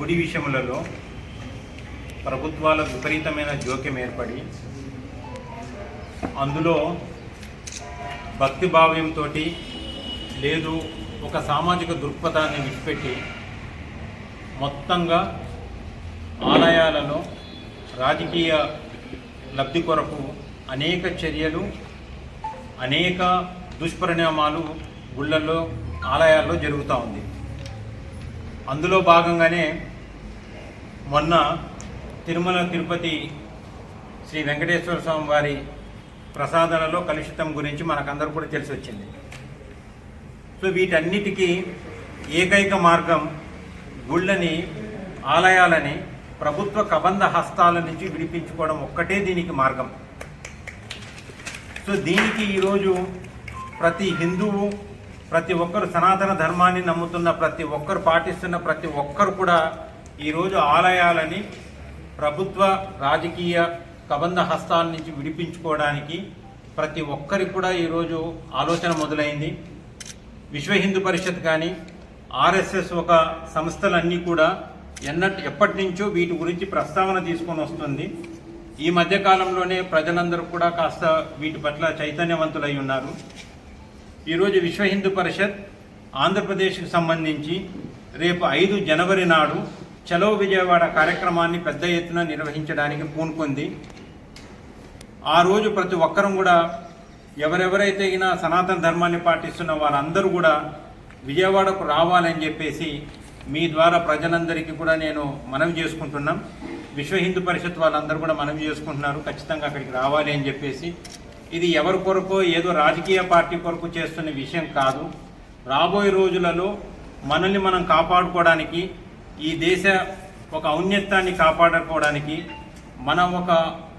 గుడి విషయములలో ప్రభుత్వాల విపరీతమైన జోక్యం ఏర్పడి అందులో భక్తి భావ్యంతో లేదు ఒక సామాజిక దృక్పథాన్ని విడిచిపెట్టి మొత్తంగా ఆలయాలలో రాజకీయ లబ్ధి కొరకు అనేక చర్యలు అనేక దుష్పరిణామాలు గుళ్ళల్లో ఆలయాల్లో జరుగుతూ ఉంది. అందులో భాగంగానే మొన్న తిరుమల తిరుపతి శ్రీ వెంకటేశ్వర స్వామి వారి ప్రసాదాలలో కలుషితం గురించి మనకందరూ కూడా తెలిసి వచ్చింది సో వీటన్నిటికీ ఏకైక మార్గం గుళ్ళని ఆలయాలని ప్రభుత్వ కబంధ హస్తాల నుంచి విడిపించుకోవడం ఒక్కటే దీనికి మార్గం. సో దీనికి ఈరోజు ప్రతి హిందువు ప్రతి ఒక్కరు సనాతన ధర్మాన్ని నమ్ముతున్న ప్రతి ఒక్కరు పాటిస్తున్న ప్రతి ఒక్కరు కూడా ఈరోజు ఆలయాలని ప్రభుత్వ రాజకీయ కబంధ హస్తాల నుంచి విడిపించుకోవడానికి ప్రతి ఒక్కరికి కూడా ఈరోజు ఆలోచన మొదలైంది. విశ్వ హిందూ పరిషత్ కానీ ఆర్ఎస్ఎస్ ఒక సంస్థలన్నీ కూడా ఎన్నట్ ఎప్పటి నుంచో వీటి గురించి ప్రస్తావన తీసుకొని వస్తుంది. ఈ మధ్యకాలంలోనే ప్రజలందరూ కూడా కాస్త వీటి పట్ల చైతన్యవంతులై ఉన్నారు. ఈరోజు విశ్వ హిందూ పరిషత్ ఆంధ్రప్రదేశ్కి సంబంధించి రేపు ఐదు జనవరి నాడు చలో విజయవాడ కార్యక్రమాన్ని పెద్ద ఎత్తున నిర్వహించడానికి పూనుకుంది. ఆ రోజు ప్రతి ఒక్కరం కూడా ఎవరెవరైతే అయినా సనాతన ధర్మాన్ని పాటిస్తున్న వారందరూ కూడా విజయవాడకు రావాలని చెప్పేసి మీ ద్వారా ప్రజలందరికీ కూడా నేను మనవి చేసుకుంటున్నాం. విశ్వ హిందూ పరిషత్ వాళ్ళందరూ కూడా మనవి చేసుకుంటున్నారు. ఖచ్చితంగా అక్కడికి రావాలి అని చెప్పేసి. ఇది ఎవరి కొరకు ఏదో రాజకీయ పార్టీ కొరకు చేస్తున్న విషయం కాదు. రాబోయే రోజులలో మనల్ని మనం కాపాడుకోవడానికి ఈ దేశ ఒక ఔన్నత్యాన్ని కాపాడుకోవడానికి మన ఒక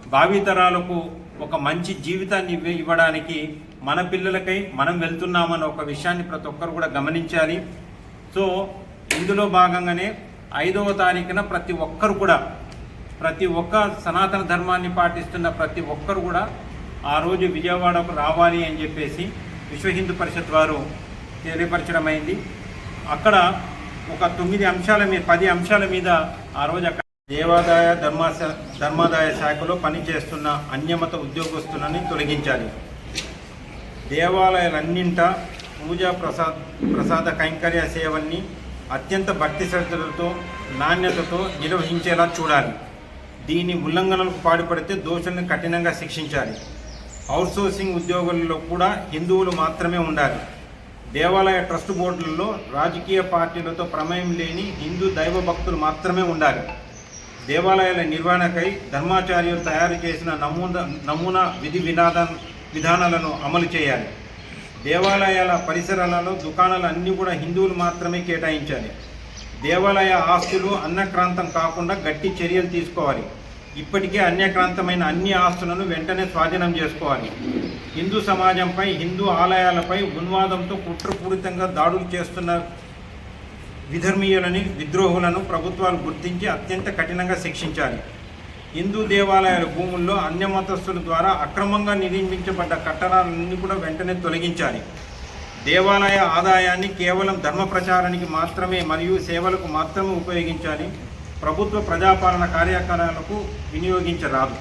భావితరాలకు ఒక మంచి జీవితాన్ని ఇవ్వడానికి మన పిల్లలకై మనం వెళ్తున్నామన్న ఒక విషయాన్ని ప్రతి ఒక్కరు కూడా గమనించాలి. సో ఇందులో భాగంగానే ఐదవ తారీఖున ప్రతి ఒక్కరు కూడా ప్రతి ఒక్క సనాతన ధర్మాన్ని పాటిస్తున్న ప్రతి ఒక్కరు కూడా ఆ రోజు విజయవాడకు రావాలి అని చెప్పేసి విశ్వ హిందూ పరిషత్ వారు తెలియపరచడం అయింది అక్కడ ఒక తొమ్మిది అంశాల మీద పది అంశాల మీద ఆ రోజు అక్కడ దేవాదాయ ధర్మాశ ధర్మాదాయ శాఖలో పనిచేస్తున్న అన్యమత ఉద్యోగస్తులని తొలగించాలి. దేవాలయాలన్నింట పూజా ప్రసాద్ ప్రసాద కైంకర్య సేవల్ని అత్యంత భక్తి శ్రద్ధలతో నాణ్యతతో నిర్వహించేలా చూడాలి. దీని ఉల్లంఘనలకు పాటుపడితే దోషులను కఠినంగా శిక్షించాలి. అవుట్సోర్సింగ్ ఉద్యోగులలో కూడా హిందువులు మాత్రమే ఉండాలి. దేవాలయ ట్రస్ట్ బోర్డులలో రాజకీయ పార్టీలతో ప్రమేయం లేని హిందూ దైవ భక్తులు మాత్రమే ఉండాలి. దేవాలయాల నిర్వహణకై ధర్మాచార్యులు తయారు చేసిన నమూనా నమూనా విధి వినాద విధానాలను అమలు చేయాలి. దేవాలయాల పరిసరాలలో దుకాణాలు అన్నీ కూడా హిందువులు మాత్రమే కేటాయించాలి. దేవాలయ ఆస్తులు అన్యక్రాంతం కాకుండా గట్టి చర్యలు తీసుకోవాలి. ఇప్పటికే అన్యక్రాంతమైన అన్ని ఆస్తులను వెంటనే స్వాధీనం చేసుకోవాలి. హిందూ సమాజంపై హిందూ ఆలయాలపై ఉన్వాదంతో కుట్రపూరితంగా దాడులు చేస్తున్న విధర్మీయులని విద్రోహులను ప్రభుత్వాలు గుర్తించి అత్యంత కఠినంగా శిక్షించాలి. హిందూ దేవాలయాల భూముల్లో అన్య మతస్థుల ద్వారా అక్రమంగా నిర్మించబడ్డ కట్టడాలన్నీ కూడా వెంటనే తొలగించాలి. దేవాలయ ఆదాయాన్ని కేవలం ధర్మ ప్రచారానికి మాత్రమే మరియు సేవలకు మాత్రమే ఉపయోగించాలి. ప్రభుత్వ ప్రజాపాలన కార్యకలాపాలకు వినియోగించరాదు.